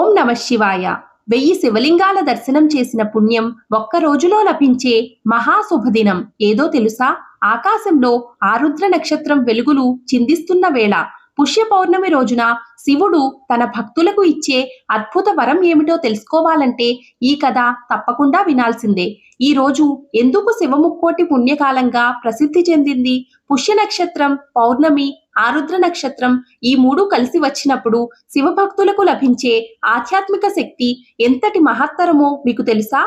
ఓం నమ శివాయ. వెయ్యి శివలింగాల దర్శనం చేసిన పుణ్యం ఒక్క రోజులో లభించే మహాశుభదినం. ఏదో తెలుసా? ఆకాశంలో ఆరుద్ర నక్షత్రం వెలుగులు చిందిస్తున్న వేళ. పుష్య పౌర్ణమి రోజున శివుడు తన భక్తులకు ఇచ్చే అద్భుత వరం ఏమిటో తెలుసుకోవాలంటే ఈ కథ తప్పకుండా వినాల్సిందే. ఈ రోజు ఎందుకు శివముక్కోటి పుణ్యకాలంగా ప్రసిద్ధి చెందింది? పుష్య నక్షత్రం పౌర్ణమి ఆరుద్ర నక్షత్రం ఈ మూడు కలిసి వచ్చినప్పుడు శివభక్తులకు లభించే ఆధ్యాత్మిక శక్తి ఎంతటి మహత్తరమో మీకు తెలుసా?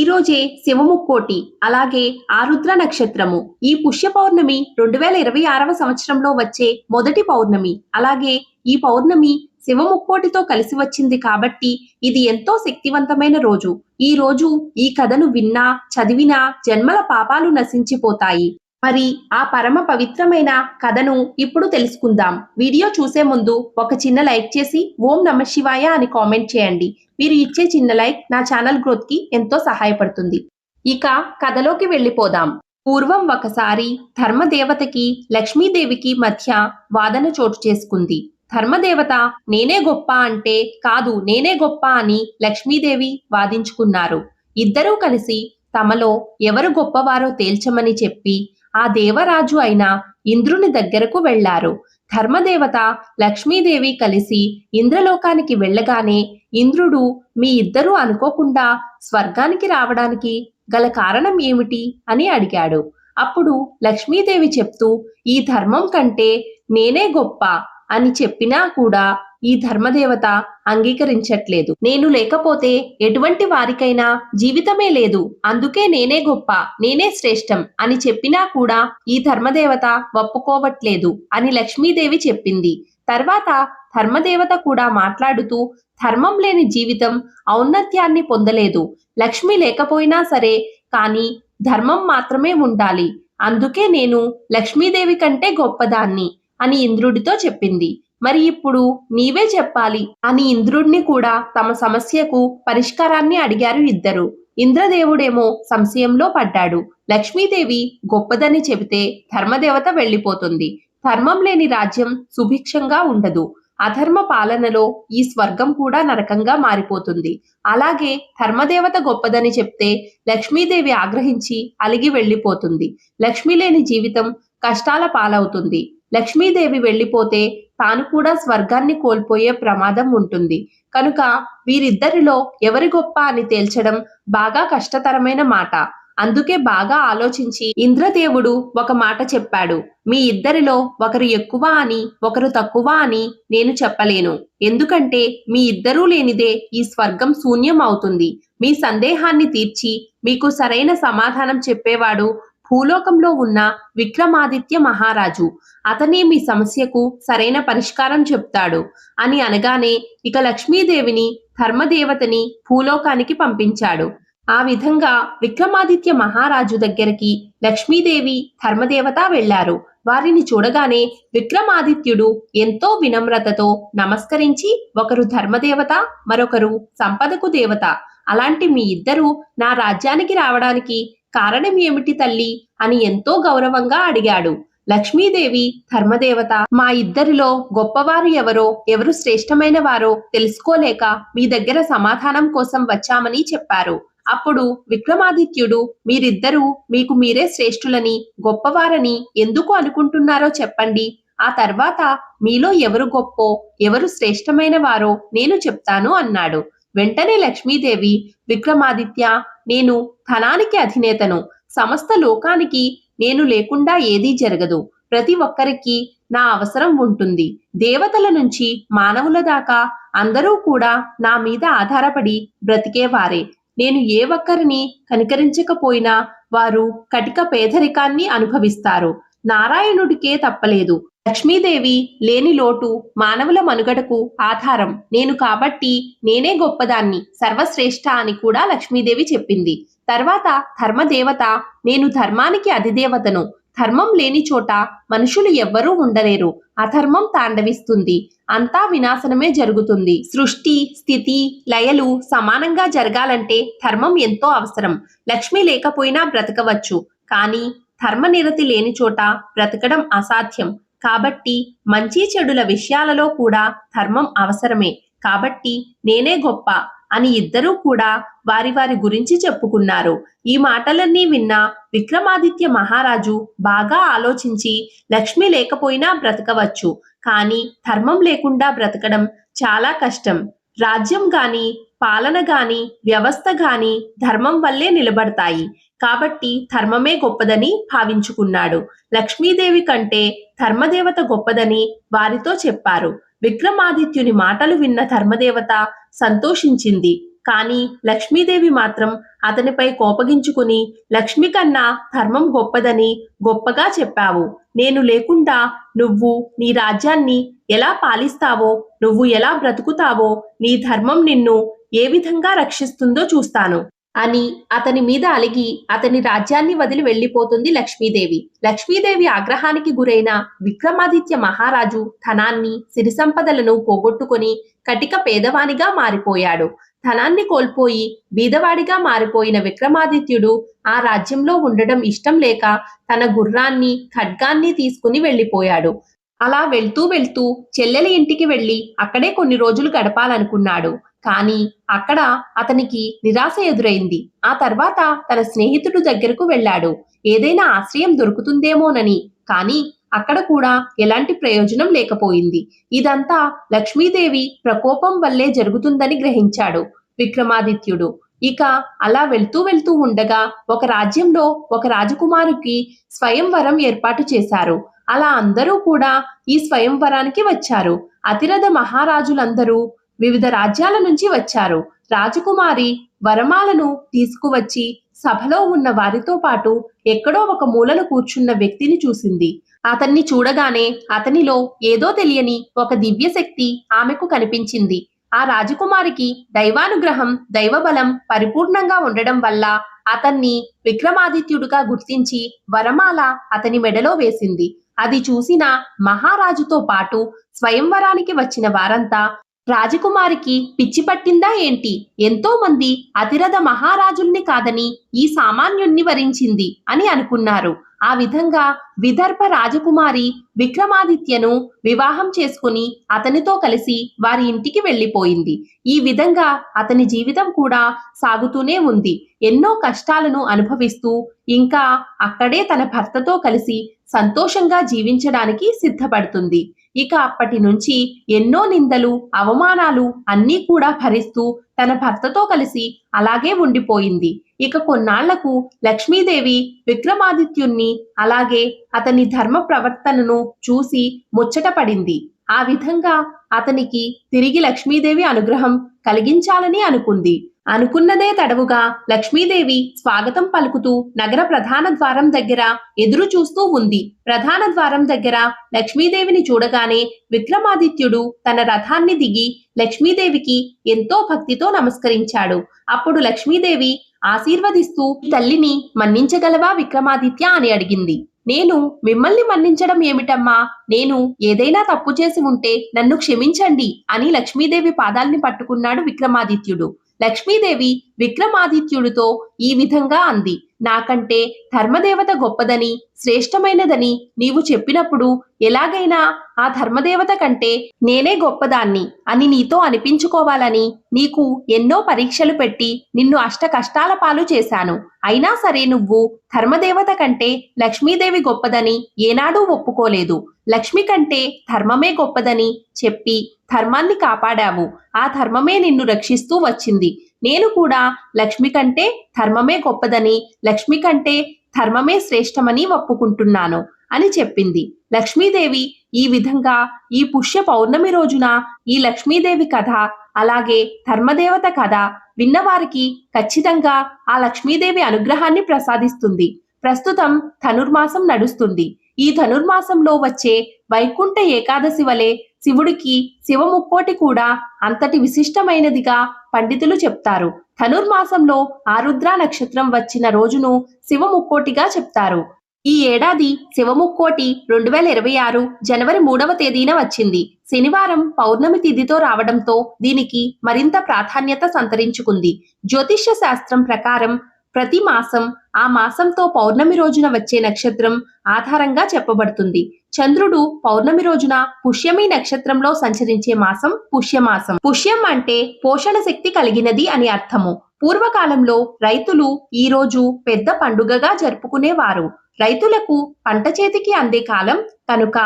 ఈ రోజే శివముక్కోటి అలాగే ఆరుద్ర నక్షత్రము. ఈ పుష్య పౌర్ణమి రెండు వేల ఇరవై ఆరవ సంవత్సరంలో వచ్చే మొదటి పౌర్ణమి. అలాగే ఈ పౌర్ణమి శివముక్కోటితో కలిసి వచ్చింది కాబట్టి ఇది ఎంతో శక్తివంతమైన రోజు. ఈ రోజు ఈ కథను విన్నా చదివినా జన్మల పాపాలు నశించిపోతాయి. మరి ఆ పరమ పవిత్రమైన కథను ఇప్పుడు తెలుసుకుందాం. వీడియో చూసే ముందు ఒక చిన్న లైక్ చేసి ఓం నమ శివాయ అని కామెంట్ చేయండి. మీరు ఇచ్చే చిన్న లైక్ నా ఛానల్ గ్రోత్కి ఎంతో సహాయపడుతుంది. ఇక కథలోకి వెళ్ళిపోదాం. పూర్వం ఒకసారి ధర్మదేవతకి లక్ష్మీదేవికి మధ్య వాదన చోటు చేసుకుంది. ధర్మదేవత నేనే గొప్ప అంటే కాదు నేనే గొప్ప అని లక్ష్మీదేవి వాదించుకున్నారు. ఇద్దరూ కలిసి తమలో ఎవరు గొప్పవారో తేల్చమని చెప్పి ఆ దేవరాజు అయిన ఇంద్రుని దగ్గరకు వెళ్ళారు ధర్మదేవత లక్ష్మీదేవి కలిసి ఇంద్రలోకానికి వెళ్ళగానే ఇంద్రుడు మీ ఇద్దరూ అనుకోకుండా స్వర్గానికి రావడానికి గల కారణం ఏమిటి అని అడిగాడు. అప్పుడు లక్ష్మీదేవి చెప్తూ ఈ ధర్మం కంటే నేనే గొప్ప. అని చెప్పినా కూడా ఈ ధర్మదేవత అంగీకరించట్లేదు. నేను లేకపోతే ఎటువంటి వారికైనా జీవితమే లేదు. అందుకే నేనే గొప్ప నేనే శ్రేష్టం అని చెప్పినా కూడా ఈ ధర్మదేవత ఒప్పుకోవట్లేదు అని లక్ష్మీదేవి చెప్పింది. తర్వాత ధర్మదేవత కూడా మాట్లాడుతూ ధర్మం లేని జీవితం ఔన్నత్యాన్ని పొందలేదు. లక్ష్మి లేకపోయినా సరే కానీ ధర్మం మాత్రమే ఉండాలి. అందుకే నేను లక్ష్మీదేవి కంటే గొప్పదాన్ని. అని ఇంద్రుడితో చెప్పింది. మరి ఇప్పుడు నీవే చెప్పాలి. అని ఇంద్రుడిని కూడా తమ సమస్యకు పరిష్కారాన్ని అడిగారు ఇద్దరు. ఇంద్రదేవుడేమో సంశయంలో పడ్డాడు. లక్ష్మీదేవి గొప్పదని చెబితే ధర్మదేవత వెళ్ళిపోతుంది. ధర్మం లేని రాజ్యం సుభిక్షంగా ఉండదు. అధర్మ పాలనలో ఈ స్వర్గం కూడా నరకంగా మారిపోతుంది. అలాగే ధర్మదేవత గొప్పదని చెప్తే లక్ష్మీదేవి ఆగ్రహించి అలిగి వెళ్ళిపోతుంది. లక్ష్మి లేని జీవితం కష్టాల పాలవుతుంది. లక్ష్మీదేవి వెళ్ళిపోతే తాను కూడా స్వర్గాన్ని కోల్పోయే ప్రమాదం ఉంటుంది. కనుక వీరిద్దరిలో ఎవరి గొప్ప అని తేల్చడం బాగా కష్టతరమైన మాట. అందుకే బాగా ఆలోచించి ఇంద్రదేవుడు ఒక మాట చెప్పాడు. మీ ఇద్దరిలో ఒకరు ఎక్కువ అని ఒకరు తక్కువ అని నేను చెప్పలేను. ఎందుకంటే మీ ఇద్దరూ లేనిదే ఈ స్వర్గం శూన్యం అవుతుంది మీ సందేహాన్ని తీర్చి మీకు సరైన సమాధానం చెప్పేవాడు భూలోకంలో ఉన్న విక్రమాదిత్య మహారాజు. అతనే మీ సమస్యకు సరైన పరిష్కారం చెప్తాడు అని అనగానే ఇక లక్ష్మీదేవిని ధర్మదేవతని భూలోకానికి పంపించాడు. ఆ విధంగా విక్రమాదిత్య మహారాజు దగ్గరికి లక్ష్మీదేవి ధర్మదేవత వెళ్ళారు వారిని చూడగానే విక్రమాదిత్యుడు ఎంతో వినమ్రతతో నమస్కరించి ఒకరు ధర్మదేవత మరొకరు సంపదకు దేవత. అలాంటి మీ ఇద్దరు నా రాజ్యానికి రావడానికి కారణం ఏమిటి తల్లి? అని ఎంతో గౌరవంగా అడిగాడు. లక్ష్మీదేవి ధర్మదేవత మా ఇద్దరిలో గొప్పవారు ఎవరో ఎవరు శ్రేష్టమైన వారో తెలుసుకోలేక మీ దగ్గర సమాధానం కోసం వచ్చామని చెప్పారు. అప్పుడు విక్రమాదిత్యుడు మీరిద్దరూ మీకు మీరే శ్రేష్ఠులని గొప్పవారని ఎందుకు అనుకుంటున్నారో చెప్పండి. ఆ తర్వాత మీలో ఎవరు గొప్పో ఎవరు శ్రేష్టమైన వారో నేను చెప్తాను అన్నాడు. వెంటనే లక్ష్మీదేవి విక్రమాదిత్య నేను ధనానికి అధినేతను. సమస్త లోకానికి నేను లేకుండా ఏదీ జరగదు. ప్రతి ఒక్కరికి నా అవసరం ఉంటుంది. దేవతల నుంచి మానవుల దాకా అందరూ కూడా నా మీద ఆధారపడి బ్రతికేవారే. నేను ఏ ఒక్కరిని కనికరించకపోయినా వారు కటిక పేదరికాన్ని అనుభవిస్తారు. నారాయణుడికే తప్పలేదు. లక్ష్మీదేవి లేని లోటు మానవుల మనుగడకు ఆధారం. నేను కాబట్టి నేనే గొప్పదాన్ని సర్వశ్రేష్ఠ అని కూడా లక్ష్మీదేవి చెప్పింది. తర్వాత ధర్మదేవత నేను ధర్మానికి అధిదేవతను. ధర్మం లేని చోట మనుషులు ఎవ్వరూ ఉండలేరు. అధర్మం తాండవిస్తుంది. అంతా వినాశనమే జరుగుతుంది. సృష్టి స్థితి లయలు సమానంగా జరగాలంటే ధర్మం ఎంతో అవసరం. లక్ష్మి లేకపోయినా బ్రతకవచ్చు. కానీ ధర్మనిరతి లేని చోట బ్రతకడం అసాధ్యం. కాబట్టి మంచి చెడుల విషయాలలో కూడా ధర్మం అవసరమే. కాబట్టి నేనే గొప్ప అని ఇద్దరూ కూడా వారి వారి గురించి చెప్పుకున్నారు. ఈ మాటలన్నీ విన్న విక్రమాదిత్య మహారాజు బాగా ఆలోచించి లక్ష్మి లేకపోయినా బ్రతకవచ్చు. కానీ ధర్మం లేకుండా బ్రతకడం చాలా కష్టం. రాజ్యం గాని పాలన గాని వ్యవస్థ గాని ధర్మం వల్లే నిలబడతాయి. కాబట్టి ధర్మమే గొప్పదని భావించుకున్నాడు. లక్ష్మీదేవి కంటే ధర్మదేవత గొప్పదని వారితో చెప్పారు. విక్రమాదిత్యుని మాటలు విన్న ధర్మదేవత సంతోషించింది. కానీ లక్ష్మీదేవి మాత్రం అతనిపై కోపగించుకుని లక్ష్మి కన్నా ధర్మం గొప్పదని గొప్పగా చెప్పావు. నేను లేకుండా నువ్వు నీ రాజ్యాన్ని ఎలా పాలిస్తావో నువ్వు ఎలా బ్రతుకుతావో నీ ధర్మం నిన్ను ఏ విధంగా రక్షిస్తుందో చూస్తాను. అని అతని మీద అలిగి అతని రాజ్యాన్ని వదిలి వెళ్ళిపోతుంది లక్ష్మీదేవి. లక్ష్మీదేవి ఆగ్రహానికి గురైన విక్రమాదిత్య మహారాజు ధనాన్ని సిరి సంపదలను పోగొట్టుకుని కటిక పేదవానిగా మారిపోయాడు. ధనాన్ని కోల్పోయి బీదవాడిగా మారిపోయిన విక్రమాదిత్యుడు ఆ రాజ్యంలో ఉండడం ఇష్టం లేక తన గుర్రాన్ని ఖడ్గాన్ని తీసుకుని వెళ్ళిపోయాడు అలా వెళ్తూ వెళ్తూ చెల్లెల ఇంటికి వెళ్ళి అక్కడే కొన్ని రోజులు గడపాలనుకున్నాడు. కానీ అక్కడ అతనికి నిరాశ ఎదురైంది. ఆ తర్వాత తన స్నేహితుడు దగ్గరకు వెళ్ళాడు. ఏదైనా ఆశ్రయం దొరుకుతుందేమోనని. కానీ అక్కడ కూడా ఎలాంటి ప్రయోజనం లేకపోయింది. ఇదంతా లక్ష్మీదేవి ప్రకోపం వల్లే జరుగుతుందని గ్రహించాడు విక్రమాదిత్యుడు. ఇక అలా వెళ్తూ వెళ్తూ ఉండగా ఒక రాజ్యంలో ఒక రాజకుమారుకి స్వయంవరం ఏర్పాటు చేశారు. అలా అందరూ కూడా ఈ స్వయంవరానికి వచ్చారు. అతిరథ మహారాజులందరూ వివిధ రాజ్యాల నుంచి వచ్చారు. రాజకుమారి వరమాలను తీసుకువచ్చి సభలో ఉన్న వారితో పాటు ఎక్కడో ఒక మూలను కూర్చున్న వ్యక్తిని చూసింది. అతన్ని చూడగానే అతనిలో ఏదో తెలియని ఒక దివ్యశక్తి ఆమెకు కనిపించింది. ఆ రాజకుమారికి దైవానుగ్రహం దైవబలం పరిపూర్ణంగా ఉండడం వల్ల అతన్ని విక్రమాదిత్యుడుగా గుర్తించి వరమాల అతని మెడలో వేసింది. అది చూసిన మహారాజుతో పాటు స్వయంవరానికి వచ్చిన వారంతా రాజకుమారికి పిచ్చి పట్టిందా ఏంటి? ఎంతో మంది అతిరథ మహారాజుల్ని కాదని ఈ సామాన్యుణ్ణి వరించింది అని అనుకున్నారు. ఆ విధంగా విదర్భ రాజకుమారి విక్రమాదిత్యను వివాహం చేసుకుని అతనితో కలిసి వారి ఇంటికి వెళ్ళిపోయింది ఈ విధంగా అతని జీవితం కూడా సాగుతూనే ఉంది. ఎన్నో కష్టాలను అనుభవిస్తూ ఇంకా అక్కడే తన భర్తతో కలిసి సంతోషంగా జీవించడానికి సిద్ధపడుతుంది. ఇక అప్పటి నుంచి ఎన్నో నిందలు అవమానాలు అన్నీ కూడా భరిస్తూ తన భర్తతో కలిసి అలాగే ఉండిపోయింది. ఇక కొన్నాళ్ళకు లక్ష్మీదేవి విక్రమాదిత్యుణ్ణి అలాగే అతని ధర్మ ప్రవర్తనను చూసి ముచ్చటపడింది ఆ విధంగా అతనికి తిరిగి లక్ష్మీదేవి అనుగ్రహం కలిగించాలని అనుకుంది. అనుకున్నదే తడవుగా లక్ష్మీదేవి స్వాగతం పలుకుతూ నగర ప్రధాన ద్వారం దగ్గర ఎదురు చూస్తూ ఉంది. ప్రధాన ద్వారం దగ్గర లక్ష్మీదేవిని చూడగానే విక్రమాదిత్యుడు తన రథాన్ని దిగి లక్ష్మీదేవికి ఎంతో భక్తితో నమస్కరించాడు. అప్పుడు లక్ష్మీదేవి ఆశీర్వదిస్తూ తల్లిని మన్నించగలవా విక్రమాదిత్య? అని అడిగింది. నేను మిమ్మల్ని మన్నించడం ఏమిటమ్మా? నేను ఏదైనా తప్పు చేసి ఉంటే నన్ను క్షమించండి అని లక్ష్మీదేవి పాదాల్ని పట్టుకున్నాడు విక్రమాదిత్యుడు. లక్ష్మీదేవి విక్రమాదిత్యుడితో ఈ విధంగా అంది. నాకంటే ధర్మదేవత గొప్పదని శ్రేష్టమైనదని నీవు చెప్పినప్పుడు ఎలాగైనా ఆ ధర్మదేవత కంటే నేనే గొప్పదాన్ని అని నీతో అనిపించుకోవాలని నీకు ఎన్నో పరీక్షలు పెట్టి నిన్ను అష్ట కష్టాల పాలు చేశాను. అయినా సరే నువ్వు ధర్మదేవత కంటే లక్ష్మీదేవి గొప్పదని ఏనాడూ ఒప్పుకోలేదు. లక్ష్మి కంటే ధర్మమే గొప్పదని చెప్పి ధర్మాన్ని కాపాడావు. ఆ ధర్మమే నిన్ను రక్షిస్తూ వచ్చింది. నేను కూడా లక్ష్మి కంటే ధర్మమే గొప్పదని లక్ష్మి కంటే ధర్మమే శ్రేష్టమని ఒప్పుకుంటున్నాను అని చెప్పింది. లక్ష్మీదేవి ఈ విధంగా ఈ పుష్య పౌర్ణమి రోజున ఈ లక్ష్మీదేవి కథ అలాగే ధర్మదేవత కథ విన్నవారికి ఖచ్చితంగా ఆ లక్ష్మీదేవి అనుగ్రహాన్ని ప్రసాదిస్తుంది. ప్రస్తుతం ధనుర్మాసం నడుస్తుంది. ఈ ధనుర్మాసంలో వచ్చే వైకుంఠ ఏకాదశి వలె శివుడికి శివముక్కోటి కూడా అంతటి విశిష్టమైనదిగా పండితులు చెప్తారు. ధనుర్మాసంలో ఆరుద్ర నక్షత్రం వచ్చిన రోజును శివముక్కోటిగా చెప్తారు. ఈ ఏడాది శివముక్కోటి రెండు వేల ఇరవై ఆరు జనవరి మూడవ తేదీన వచ్చింది. శనివారం పౌర్ణమి తిథితో రావడంతో దీనికి మరింత ప్రాధాన్యత సంతరించుకుంది. జ్యోతిష్య శాస్త్రం ప్రకారం ప్రతి మాసం ఆ మాసంతో పౌర్ణమి రోజున వచ్చే నక్షత్రం ఆధారంగా చెప్పబడుతుంది. చంద్రుడు పౌర్ణమి రోజున పుష్యమి నక్షత్రంలో సంచరించే మాసం పుష్యమాసం. పుష్యం అంటే పోషణ శక్తి కలిగినది అని అర్థము. పూర్వకాలంలో రైతులు ఈ రోజు పెద్ద పండుగగా జరుపుకునేవారు. రైతులకు పంట చేతికి అందే కాలం కనుక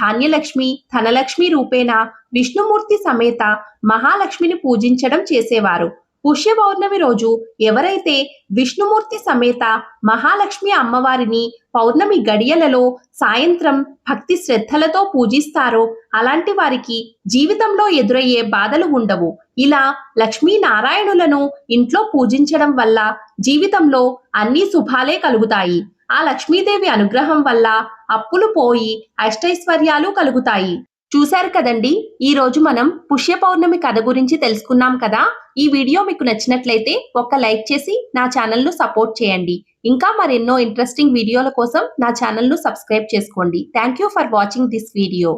ధాన్యలక్ష్మి ధనలక్ష్మి రూపేణ విష్ణుమూర్తి సమేత మహాలక్ష్మిని పూజించడం చేసేవారు. పుష్య పౌర్ణమి రోజు ఎవరైతే విష్ణుమూర్తి సమేత మహాలక్ష్మి అమ్మవారిని పౌర్ణమి గడియలలో సాయంత్రం భక్తి శ్రద్ధలతో పూజిస్తారో అలాంటి వారికి జీవితంలో ఎదురయ్యే బాధలు ఉండవు. ఇలా లక్ష్మీనారాయణులను ఇంట్లో పూజించడం వల్ల జీవితంలో అన్ని శుభాలే కలుగుతాయి. ఆ లక్ష్మీదేవి అనుగ్రహం వల్ల అప్పులు పోయి అష్టైశ్వర్యాలు కలుగుతాయి. చూశారు కదండి? ఈ రోజు మనం పుష్య పౌర్ణమి కథ గురించి తెలుసుకున్నాం కదా? ఈ వీడియో మీకు నచ్చినట్లయితే ఒక్క లైక్ చేసి నా ఛానల్ను సపోర్ట్ చేయండి. ఇంకా మరెన్నో ఇంట్రెస్టింగ్ వీడియోల కోసం నా ఛానల్ను సబ్స్క్రైబ్ చేసుకోండి. Thank you for watching this video.